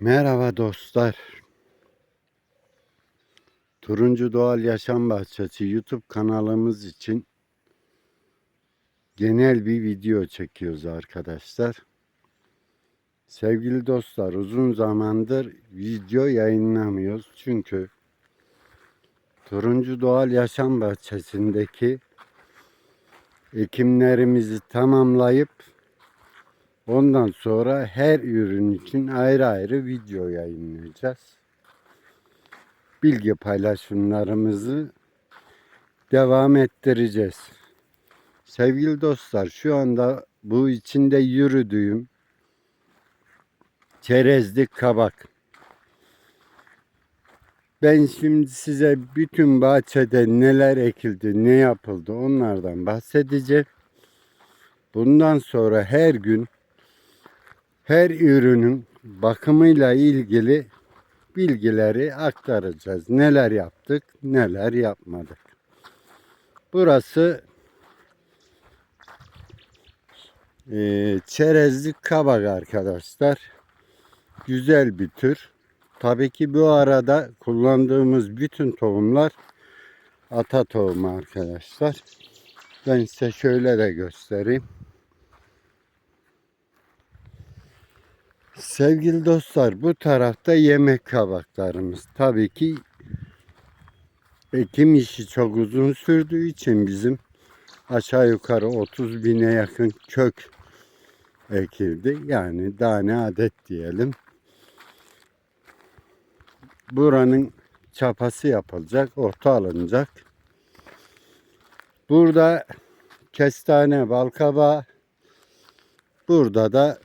Merhaba dostlar. Turuncu Doğal Yaşam Bahçesi YouTube kanalımız için genel bir video çekiyoruz arkadaşlar. Sevgili dostlar uzun zamandır video yayınlamıyoruz. Çünkü Turuncu Doğal Yaşam Bahçesi'ndeki ekimlerimizi tamamlayıp Ondan sonra her ürün için ayrı ayrı video yayınlayacağız. Bilgi paylaşımlarımızı devam ettireceğiz. Sevgili dostlar şu anda bu içinde yürüdüğüm çerezlik kabak. Ben şimdi size bütün bahçede neler ekildi, ne yapıldı onlardan bahsedeceğim. Bundan sonra her gün her ürünün bakımıyla ilgili bilgileri aktaracağız. Neler yaptık, neler yapmadık. Burası e, çerezlik kabak arkadaşlar. Güzel bir tür. Tabii ki bu arada kullandığımız bütün tohumlar ata tohumu arkadaşlar. Ben size şöyle de göstereyim. Sevgili dostlar bu tarafta yemek kabaklarımız. Tabii ki ekim işi çok uzun sürdüğü için bizim aşağı yukarı 30 bine yakın kök ekildi. Yani tane adet diyelim. Buranın çapası yapılacak, orta alınacak. Burada kestane, balkabağı, burada da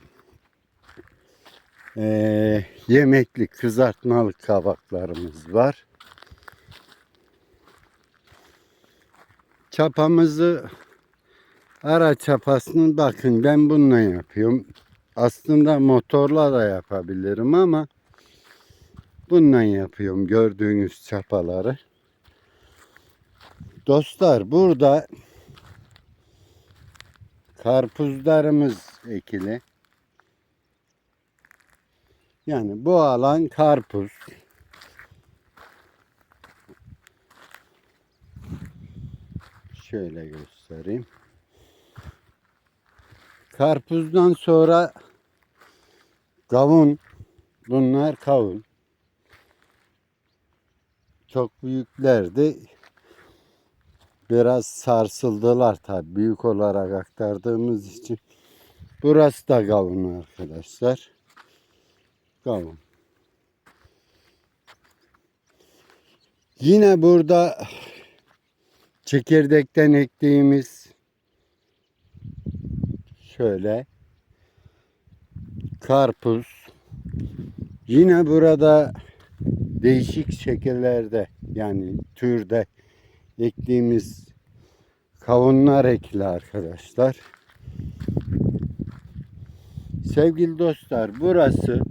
e, yemekli kızartmalık kabaklarımız var. Çapamızı ara çapasını bakın ben bununla yapıyorum. Aslında motorla da yapabilirim ama bununla yapıyorum gördüğünüz çapaları. Dostlar burada karpuzlarımız ekili. Yani bu alan karpuz. Şöyle göstereyim. Karpuzdan sonra kavun. Bunlar kavun. Çok büyüklerdi. Biraz sarsıldılar tabi büyük olarak aktardığımız için. Burası da kavun arkadaşlar. Kavun. Yine burada çekirdekten ektiğimiz şöyle karpuz. Yine burada değişik şekillerde yani türde ektiğimiz kavunlar ekili arkadaşlar. Sevgili dostlar burası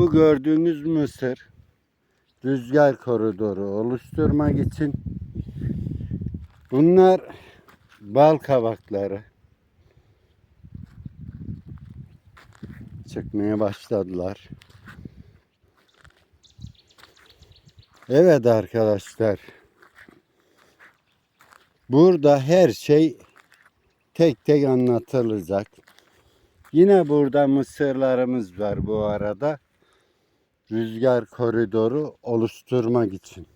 bu gördüğünüz mısır rüzgar koridoru oluşturmak için bunlar bal kabakları çıkmaya başladılar. Evet arkadaşlar. Burada her şey tek tek anlatılacak. Yine burada mısırlarımız var bu arada. Rüzgar koridoru oluşturmak için.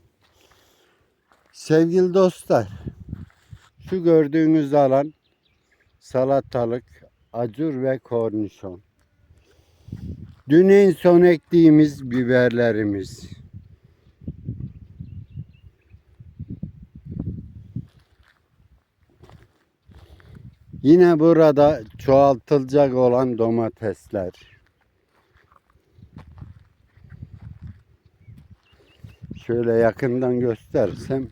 Sevgili dostlar, şu gördüğünüz alan salatalık, acur ve kornişon. Dün en son ektiğimiz biberlerimiz. Yine burada çoğaltılacak olan domatesler. Şöyle yakından göstersem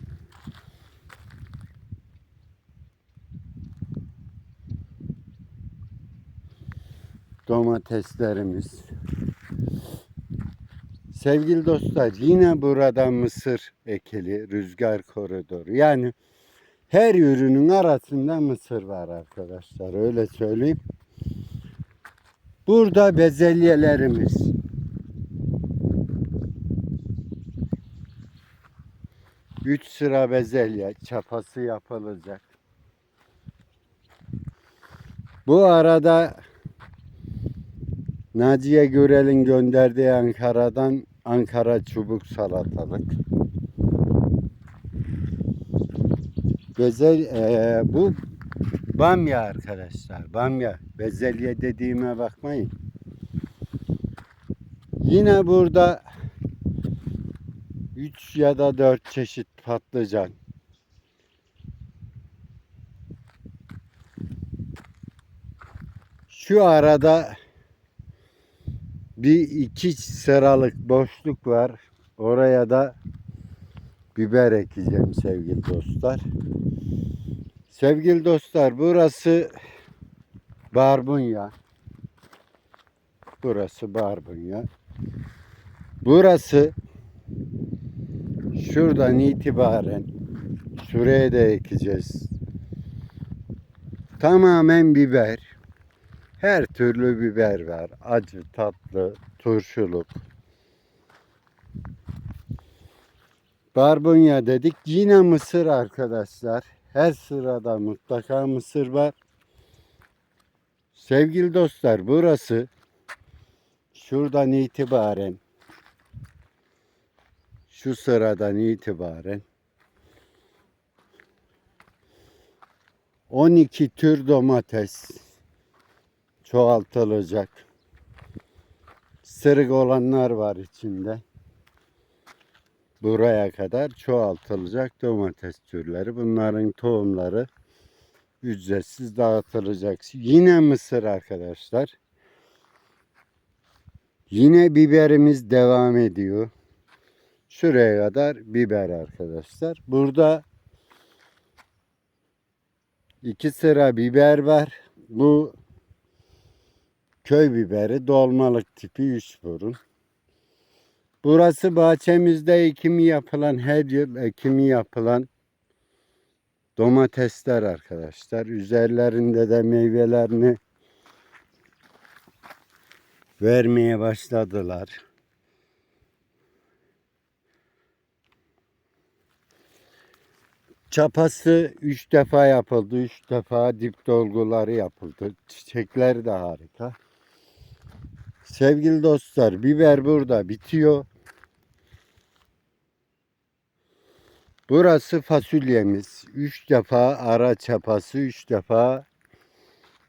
domateslerimiz. Sevgili dostlar yine burada mısır ekili rüzgar koridoru. Yani her ürünün arasında mısır var arkadaşlar öyle söyleyeyim. Burada bezelyelerimiz. Üç sıra bezelye çapası yapılacak. Bu arada Naciye Görel'in gönderdiği Ankara'dan Ankara çubuk salatalık. Bezel eee, bu bamya arkadaşlar. Bamya. Bezelye dediğime bakmayın. Yine burada 3 ya da 4 çeşit patlıcan. Şu arada bir iki sıralık boşluk var. Oraya da biber ekeceğim sevgili dostlar. Sevgili dostlar burası barbunya. Burası barbunya. Burası şuradan itibaren şuraya da ekeceğiz. Tamamen biber. Her türlü biber var. Acı, tatlı, turşuluk. Barbunya dedik. Yine mısır arkadaşlar. Her sırada mutlaka mısır var. Sevgili dostlar burası şuradan itibaren şu sıradan itibaren 12 tür domates çoğaltılacak. Sırık olanlar var içinde. Buraya kadar çoğaltılacak domates türleri. Bunların tohumları ücretsiz dağıtılacak. Yine mısır arkadaşlar. Yine biberimiz devam ediyor. Şuraya kadar biber arkadaşlar. Burada iki sıra biber var. Bu köy biberi dolmalık tipi 3 burun. Burası bahçemizde ekimi yapılan her yıl ekimi yapılan domatesler arkadaşlar. Üzerlerinde de meyvelerini vermeye başladılar. Çapası 3 defa yapıldı. 3 defa dip dolguları yapıldı. Çiçekler de harika. Sevgili dostlar biber burada bitiyor. Burası fasulyemiz. 3 defa ara çapası, 3 defa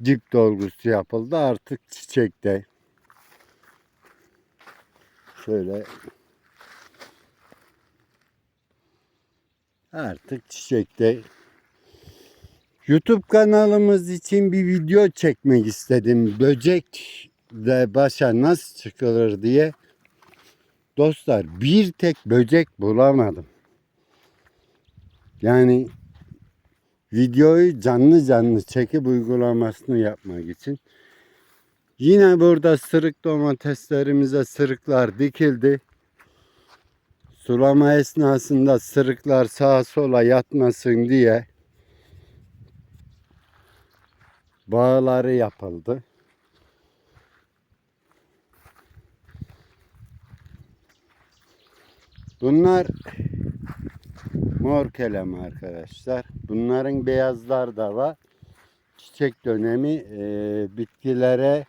dip dolgusu yapıldı. Artık çiçekte. Şöyle artık çiçekte. YouTube kanalımız için bir video çekmek istedim. Böcek de başa nasıl çıkılır diye. Dostlar bir tek böcek bulamadım. Yani videoyu canlı canlı çekip uygulamasını yapmak için. Yine burada sırık domateslerimize sırıklar dikildi. Sulama esnasında sırıklar sağa sola yatmasın diye bağları yapıldı. Bunlar mor kelem arkadaşlar. Bunların beyazlar da var. Çiçek dönemi e, bitkilere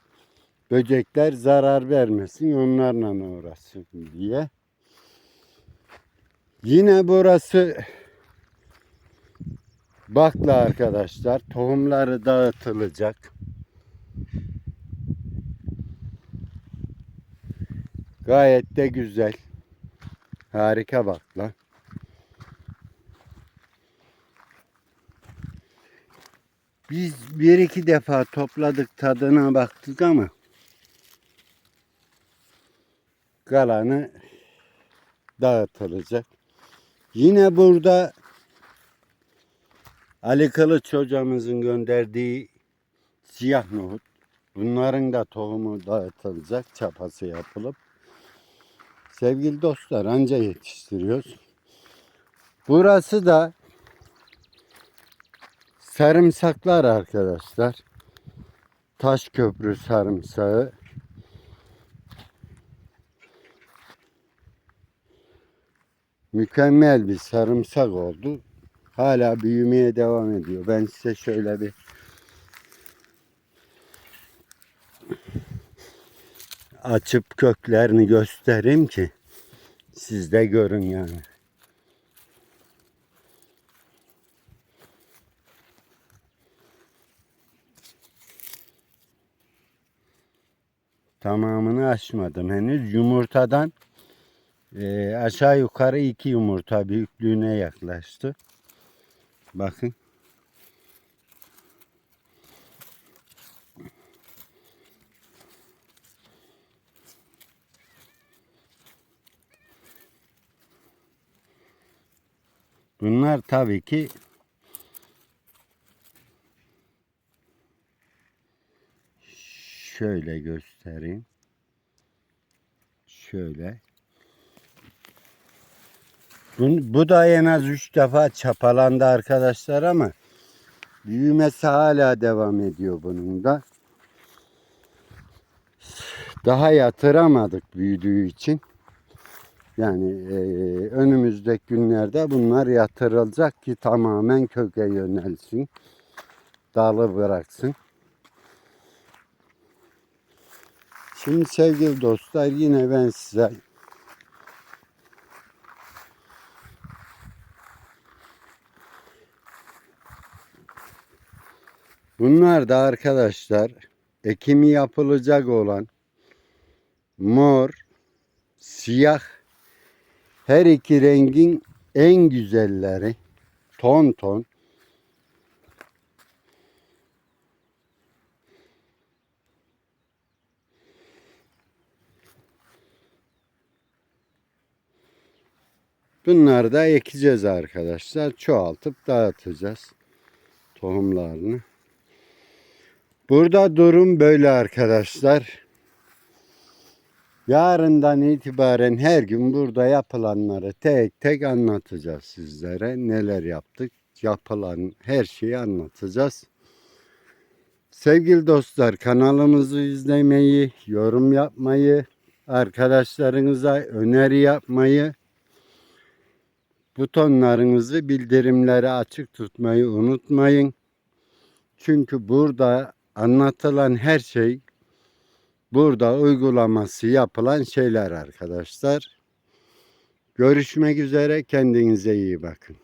böcekler zarar vermesin onlarla uğraşsın diye. Yine burası bakla arkadaşlar. Tohumları dağıtılacak. Gayet de güzel. Harika bakla. Biz bir iki defa topladık tadına baktık ama kalanı dağıtılacak. Yine burada Ali Kılıç hocamızın gönderdiği siyah nohut. Bunların da tohumu dağıtılacak, çapası yapılıp. Sevgili dostlar anca yetiştiriyoruz. Burası da sarımsaklar arkadaşlar. Taş köprü sarımsağı. Mükemmel bir sarımsak oldu. Hala büyümeye devam ediyor. Ben size şöyle bir açıp köklerini göstereyim ki siz de görün yani. Tamamını açmadım henüz. Yumurtadan e, aşağı yukarı iki yumurta büyüklüğüne yaklaştı. Bakın. Bunlar tabii ki şöyle göstereyim. Şöyle. Bu, bu da en az 3 defa çapalandı arkadaşlar ama büyümesi hala devam ediyor bunun da. Daha yatıramadık büyüdüğü için. Yani e, önümüzdeki günlerde bunlar yatırılacak ki tamamen köke yönelsin. Dalı bıraksın. Şimdi sevgili dostlar yine ben size Bunlar da arkadaşlar ekimi yapılacak olan mor, siyah her iki rengin en güzelleri ton ton Bunları da ekeceğiz arkadaşlar. Çoğaltıp dağıtacağız tohumlarını. Burada durum böyle arkadaşlar. Yarından itibaren her gün burada yapılanları tek tek anlatacağız sizlere. Neler yaptık, yapılan her şeyi anlatacağız. Sevgili dostlar kanalımızı izlemeyi, yorum yapmayı, arkadaşlarınıza öneri yapmayı, butonlarınızı bildirimleri açık tutmayı unutmayın. Çünkü burada anlatılan her şey burada uygulaması yapılan şeyler arkadaşlar. Görüşmek üzere kendinize iyi bakın.